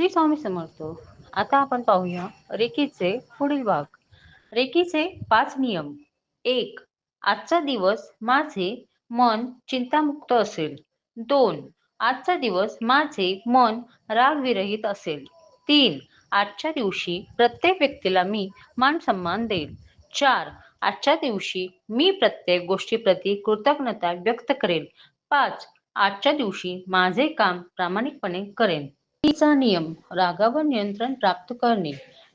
श्री स्वामी समर्थ. आता आपण पाहूया रेकीचे पुढील भाग. रेकीचे पाच नियम. एक आजचा दिवस माझे मन चिंतामुक्त असेल. दोन आजचा दिवस माझे मन रागविरहित असेल. तीन आजच्या दिवशी प्रत्येक व्यक्तीला मी मान सन्मान देईल. चार आजच्या दिवशी मी प्रत्येक गोष्टीप्रती कृतज्ञता व्यक्त करेल. पाच आजच्या दिवशी माझे काम प्रामाणिकपणे करेन. तिचा नियम रागावर नियंत्रण प्राप्त करणे.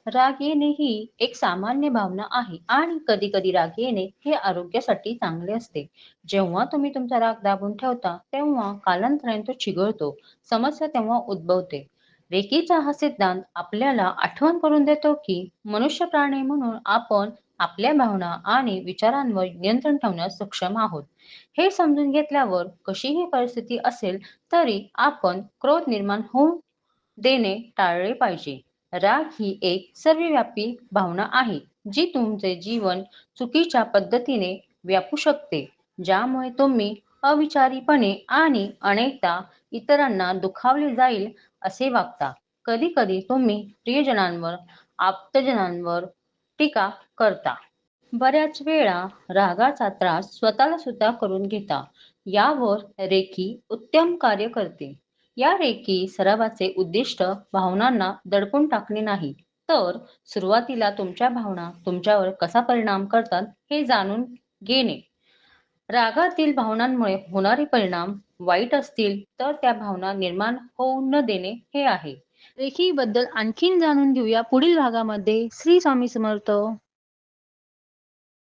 राग येणे ही एक सामान्य भावना आहे आणि कधी कधी राग येणे हे आरोग्यासाठी चांगले असते. जेव्हा तुम्ही तुमचा राग दाबून ठेवता तेव्हा कालांतराने तो चिघळतो समस्या तेव्हा उद्भवते. रेकीचा हा सिद्धांत आपल्याला आठवण करून देतो की मनुष्य प्राणी म्हणून आपण आपल्या भावना आणि विचारांवर नियंत्रण ठेवण्यास सक्षम आहोत. हे समजून घेतल्यावर कशीही परिस्थिती असेल तरी आपण क्रोध निर्माण होऊ देणे टाळले पाहिजे. राग ही एक सर्वव्यापी भावना आहे जी तुमचे जीवन चुकीच्या पद्धतीने व्यापू शकते ज्यामुळे तुम्ही अविचारीपणे आणि अनेकदा इतरांना दुखावले जाईल असे वागता. कधी कधी तुम्ही प्रियजनांवर आप्तजनांवर टीका करता. बऱ्याच वेळा रागाचा त्रास स्वतःला सुद्धा करून घेता. यावर रेखी उत्तम कार्य करते. या रेखी सरावाचे उद्दिष्ट भावनांना दडपून टाकणे नाही. तर सुरुवातीला तुमच्या भावना तुमच्यावर कसा परिणाम करतात हे जाणून घेणे. रागातील भावनांमुळे होणारे परिणाम वाईट असतील तर त्या भावना निर्माण होऊ न देणे हे आहे. रेखी बद्दल आणखीन जाणून घेऊया पुढील भागामध्ये. श्री स्वामी समर्थ.